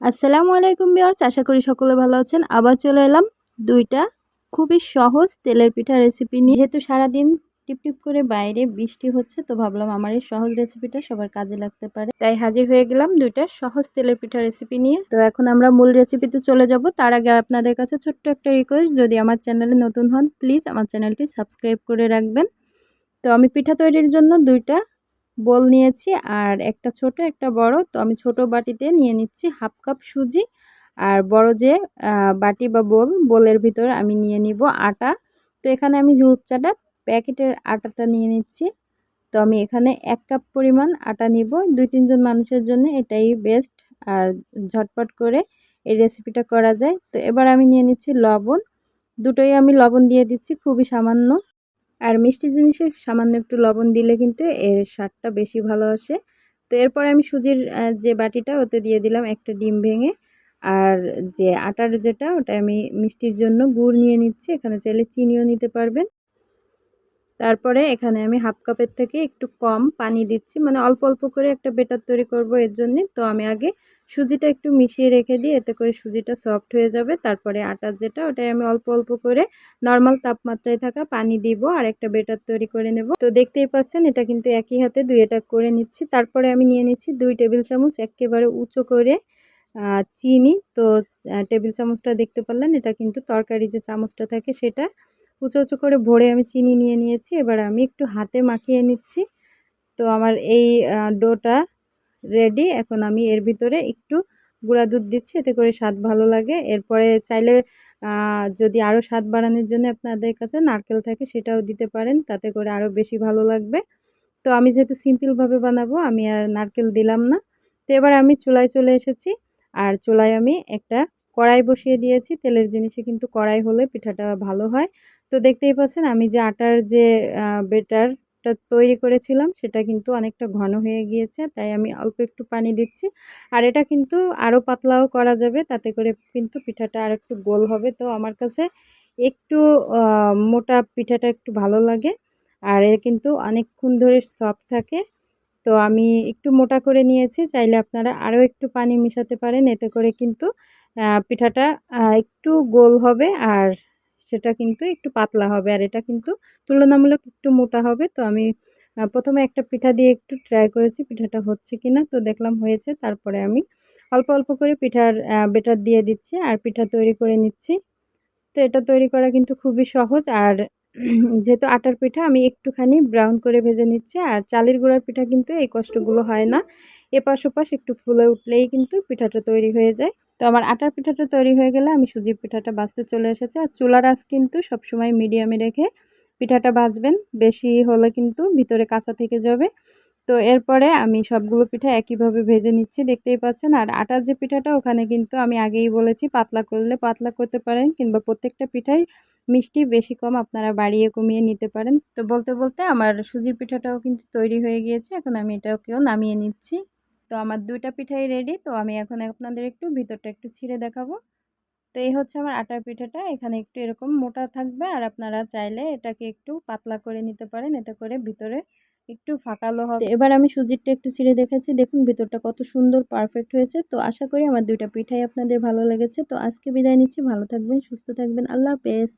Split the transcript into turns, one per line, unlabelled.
আসসালামু আলাইকুম বিয়ার্স আশা করি সকলে ভালো আছেন। আবার চলে এলাম দুইটা খুবই সহজ তেলের পিঠা রেসিপি নিয়ে। যেহেতু সারাদিন টিপটিপ করে বাইরে বৃষ্টি হচ্ছে, তো ভাবলাম আমার এই সহজ রেসিপিটা সবার কাজে লাগতে পারে। তাই হাজির হয়ে গেলাম দুইটা সহজ তেলের পিঠা রেসিপি নিয়ে। তো এখন আমরা মূল রেসিপিতে চলে যাব। তার আগে আপনাদের কাছে ছোট্ট একটা রিকোয়েস্ট যদি আমার চ্যানেলে নতুন হন প্লিজ আমার চ্যানেলটি সাবস্ক্রাইব করে রাখবেন। তো আমি পিঠা তৈরির জন্য দুইটা বোল নিয়েছি আর একটা ছোট, একটা বড়। তো আমি ছোট বাটিতে নিয়ে নিচ্ছি হাফ কাপ সুজি আর বড় যে বাটি বা বোল, বোলের ভিতর আমি নিয়ে নিব আটা। তো এখানে আমি রূপচাটা প্যাকেটের আটাটা নিয়ে নিচ্ছি। তো আমি এখানে এক কাপ পরিমাণ আটা নিব। দুই তিনজন মানুষের জন্য এটাই বেস্ট আর ঝটপট করে এই রেসিপিটা করা যায়। তো এবার আমি নিয়ে নিচ্ছি লবণ। দুটোই আমি লবণ দিয়ে দিচ্ছি, খুবই সামান্য। আর মিষ্টি জিনিসে সামান্য একটু লবণ দিলে কিন্তু এর স্বাদটা বেশি ভালো আসে। তো এরপরে আমি সুজির যে বাটিটা ওতে দিয়ে দিলাম একটা ডিম ভেঙে। আর যে আটার যেটা, ওটা আমি মিষ্টির জন্য গুড় নিয়ে নিচ্ছি। এখানে চাইলে চিনিও নিতে পারবেন। তারপরে এখানে আমি হাফ কাপের থেকে একটু কম পানি দিচ্ছি। মানে অল্প অল্প করে একটা বেটার তৈরি করব এর জন্যে। তো আমি আগে সুজিটা একটু মিশিয়ে রেখে দিই এতে করে সুজিটা সফট হয়ে যাবে। তারপরে আটার যেটা ওটাই আমি অল্প অল্প করে নর্মাল তাপমাত্রায় থাকা পানি দিব আর একটা বেটার তৈরি করে নেব। তো দেখতেই পাচ্ছেন, এটা কিন্তু একই হাতে দুই এটা করে নিচ্ছি। তারপরে আমি নিয়ে নিচ্ছি দুই টেবিল চামচ একেবারে উঁচু করে চিনি। তো টেবিল চামচটা দেখতে পারলেন, এটা কিন্তু তরকারি যে চামচটা থাকে সেটা উঁচু উঁচু করে ভরে আমি চিনি নিয়ে নিয়েছি। এবার আমি একটু হাতে মাখিয়ে নিচ্ছি। তো আমার এই ডোটা রেডি এখন আমি এর ভিতরে একটু গুঁড়া দুধ দিচ্ছি, এতে করে স্বাদ ভালো লাগে। এরপরে চাইলে যদি আরও স্বাদ বাড়ানোর জন্য আপনাদের কাছে নারকেল থাকে সেটাও দিতে পারেন, তাতে করে আরও বেশি ভালো লাগবে। তো আমি যেহেতু সিম্পলভাবে বানাবো, আমি আর নারকেল দিলাম না। তো এবার আমি চুলায় চলে এসেছি। আর চুলায় আমি একটা কড়াই বসিয়ে দিয়েছি। তেলের জিনিসে কিন্তু কড়াই হলে পিঠাটা ভালো হয়। তো দেখতেই পাচ্ছেন, আমি যে আটার যে বেটার তৈরি করেছিলাম, সেটা কিন্তু অনেকটা ঘন হয়ে গিয়েছে, তাই আমি অল্প একটু পানি দিচ্ছি। আর এটা কিন্তু আরও পাতলাও করা যাবে, তাতে করে কিন্তু পিঠাটা আর একটু গোল হবে। তো আমার কাছে একটু মোটা পিঠাটা একটু ভালো লাগে, আর এর কিন্তু অনেকক্ষণ ধরে সফট থাকে। তো আমি একটু মোটা করে নিয়েছি, চাইলে আপনারা আরও একটু পানি মিশাতে পারেন, এতে করে কিন্তু পিঠাটা একটু গোল হবে আর সেটা কিন্তু একটু পাতলা হবে। আর এটা কিন্তু তুলনামূলক একটু মোটা হবে। তো আমি প্রথমে একটা পিঠা দিয়ে একটু ট্রাই করেছি, পিঠাটা হচ্ছে কি না তো দেখলাম হয়েছে। তারপরে আমি অল্প অল্প করে পিঠার বেটার দিয়ে দিচ্ছি আর পিঠা তৈরি করে নিচ্ছি। তো এটা তৈরি করা কিন্তু খুবই সহজ। আর যেহেতু আটার পিঠা, আমি একটুখানি ব্রাউন করে ভেজে নিচ্ছি। আর চালের গুঁড়ার পিঠা কিন্তু এই কষ্টগুলো হয় না। এপাশ ওপাশ একটু ফুলে উঠলেই কিন্তু পিঠাটা তৈরি হয়ে যায়। তো আমার আটার পিঠাটা তৈরি হয়ে গেলে আমি সুজির পিঠাটা বাঁচতে চলে এসেছে। আর চুলার আঁচ কিন্তু সবসময় মিডিয়ামে রেখে পিঠাটা ভাজবেন বেশি হলে কিন্তু ভিতরে কাঁচা থেকে যাবে। তো এরপরে আমি সবগুলো পিঠা একইভাবে ভেজে নিচ্ছি, দেখতেই পাচ্ছেন। আর আটার যে পিঠাটা, ওখানে কিন্তু আমি আগেই বলেছি, পাতলা করলে পাতলা করতে পারেন কিংবা প্রত্যেকটা পিঠাই মিষ্টি, বেশি কম আপনারা বাড়িয়ে কমিয়ে নিতে পারেন। তো বলতে বলতে আমার সুজির পিঠাটাও কিন্তু তৈরি হয়ে গিয়েছে। এখন আমি এটাকেও নামিয়ে নিচ্ছি। তো আমার দুইটা পিঠাই রেডি তো আমি এখন আপনাদের একটু ভিতরটা একটু ছিঁড়ে দেখাবো। তো এই হচ্ছে আমার আটার পিঠাটা, এখানে একটু এরকম মোটা থাকবে আর আপনারা চাইলে এটাকে একটু পাতলা করে নিতে পারেন, এতে করে ভিতরে একটু ফাঁকালো হবে। এবার আমি সুজিরটা একটু ছিঁড়ে দেখেছি দেখুন ভিতরটা কত সুন্দর পারফেক্ট হয়েছে। তো আশা করি আমার দুইটা পিঠাই আপনাদের ভালো লেগেছে। তো আজকে বিদায় নিচ্ছি, ভালো থাকবেন, সুস্থ থাকবেন, আল্লাহ হাফেজ।